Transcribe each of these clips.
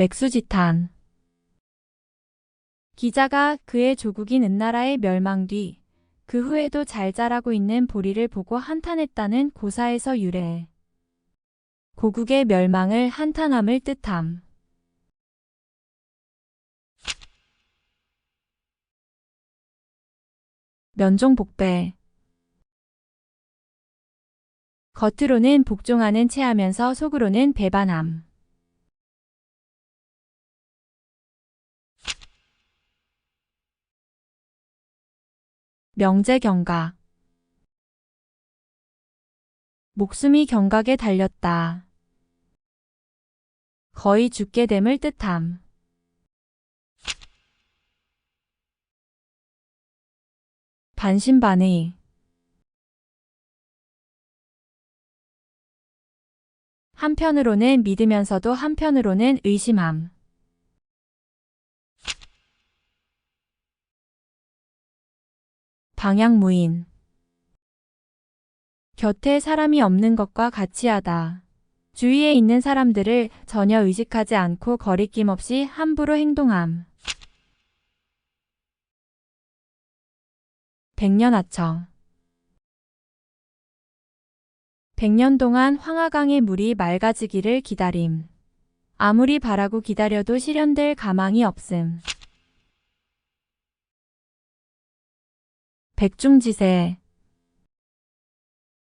맥수지탄 기자가 그의 조국인 은나라의 멸망 뒤 그 후에도 잘 자라고 있는 보리를 보고 한탄했다는 고사에서 유래해 고국의 멸망을 한탄함을 뜻함. 면종 복배 겉으로는 복종하는 체하면서 속으로는 배반함. 명제경각 목숨이 경각에 달렸다. 거의 죽게 됨을 뜻함. 반신반의 한편으로는 믿으면서도 한편으로는 의심함. 방향무인 곁에 사람이 없는 것과 같이 하다. 주위에 있는 사람들을 전혀 의식하지 않고 거리낌 없이 함부로 행동함. 백년하청 백년 동안 황하강의 물이 맑아지기를 기다림. 아무리 바라고 기다려도 실현될 가망이 없음. 백중지세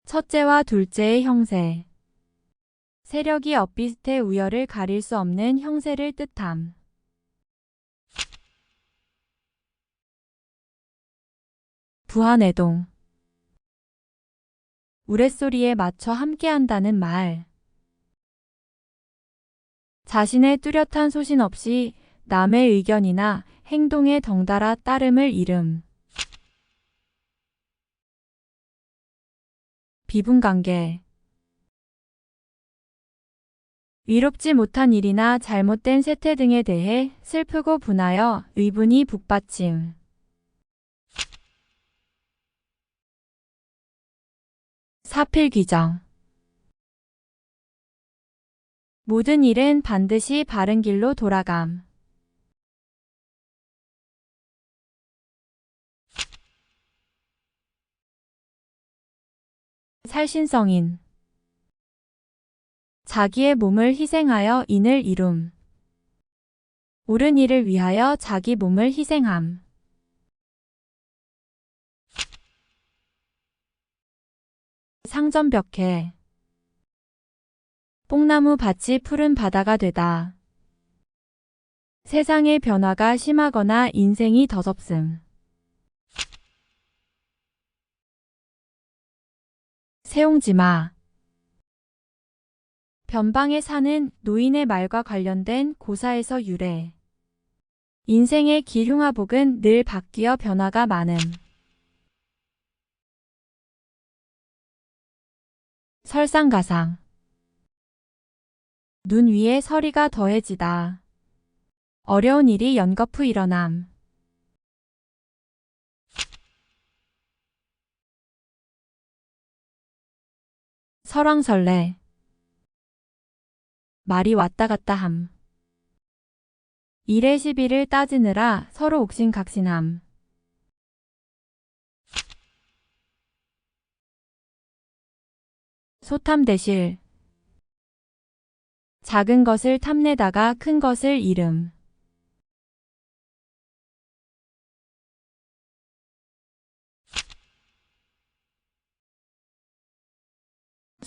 첫째와 둘째의 형세 세력이 엇비슷해 우열을 가릴 수 없는 형세를 뜻함. 부하내동 우레소리에 맞춰 함께한다는 말. 자신의 뚜렷한 소신 없이 남의 의견이나 행동에 덩달아 따름을 이름. 비분관계 위롭지 못한 일이나 잘못된 세태 등에 대해 슬프고 분하여 의분이 북받침. 사필귀정 모든 일은 반드시 바른 길로 돌아감. 살신성인 자기의 몸을 희생하여 인을 이룸. 옳은 일을 위하여 자기 몸을 희생함. 상전벽해 뽕나무 밭이 푸른 바다가 되다. 세상의 변화가 심하거나 인생이 더섭음. 세옹지마 변방에 사는 노인의 말과 관련된 고사에서 유래. 인생의 기흉화복은 늘 바뀌어 변화가 많음. 설상가상 눈 위에 서리가 더해지다. 어려운 일이 연거푸 일어남. 설왕설래 말이 왔다 갔다 함. 일의 시비를 따지느라 서로 옥신각신함. 소탐대실 작은 것을 탐내다가 큰 것을 잃음.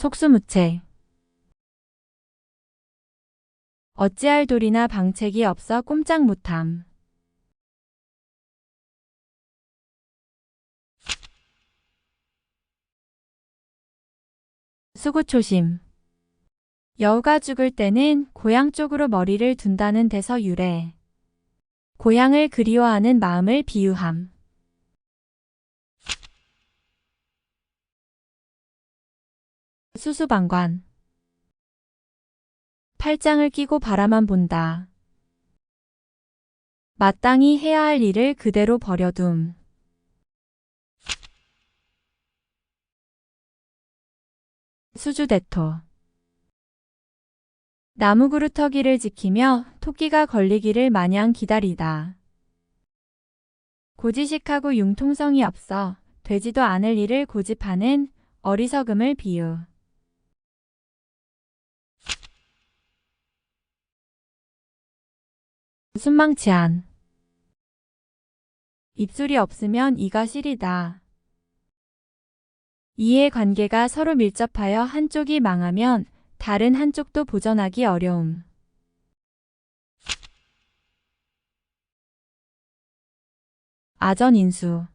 속수무책 어찌할 도리나 방책이 없어 꼼짝 못함. 수구초심 여우가 죽을 때는 고향 쪽으로 머리를 둔다는 데서 유래. 고향을 그리워하는 마음을 비유함. 수수방관 팔짱을 끼고 바라만 본다. 마땅히 해야 할 일을 그대로 버려둠. 수주대토 나무 그루터기를 지키며 토끼가 걸리기를 마냥 기다리다. 고지식하고 융통성이 없어 되지도 않을 일을 고집하는 어리석음을 비유. 순망치 한. 입술이 없으면 이가 시리다. 이해 관계가 서로 밀접하여 한쪽이 망하면 다른 한쪽도 보전하기 어려움. 아전인수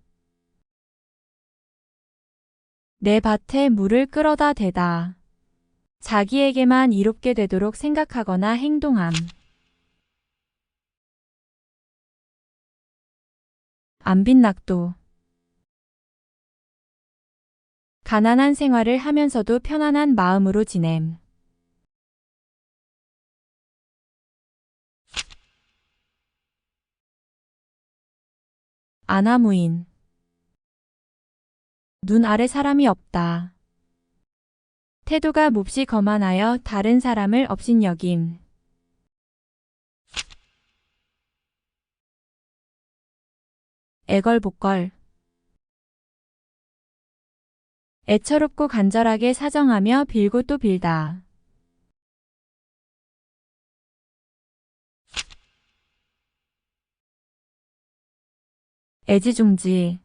내 밭에 물을 끌어다 대다. 자기에게만 이롭게 되도록 생각하거나 행동함. 안빈 낙도 가난한 생활을 하면서도 편안한 마음으로 지냄. 아나무인 눈 아래 사람이 없다. 태도가 몹시 거만하여 다른 사람을 업신여김. 애걸복걸 애처롭고 간절하게 사정하며 빌고 또 빌다. 애지중지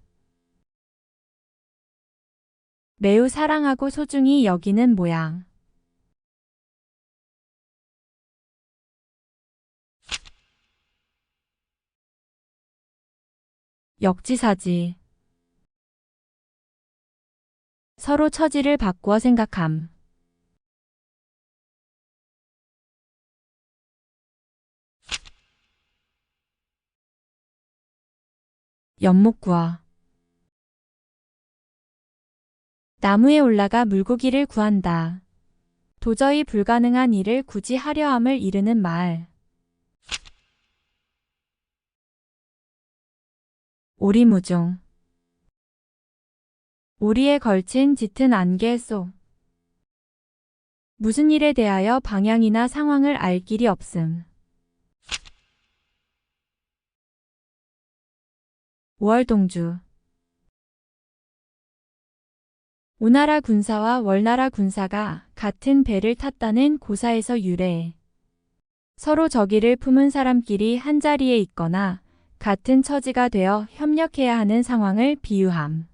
매우 사랑하고 소중히 여기는 모양. 역지사지 서로 처지를 바꾸어 생각함. 연목구어 나무에 올라가 물고기를 구한다. 도저히 불가능한 일을 굳이 하려함을 이르는 말. 오리무중 오리에 걸친 짙은 안개 속 무슨 일에 대하여 방향이나 상황을 알 길이 없음. 5월 동주 오나라 군사와 월나라 군사가 같은 배를 탔다는 고사에서 유래해 서로 적의를 품은 사람끼리 한자리에 있거나 같은 처지가 되어 협력해야 하는 상황을 비유함.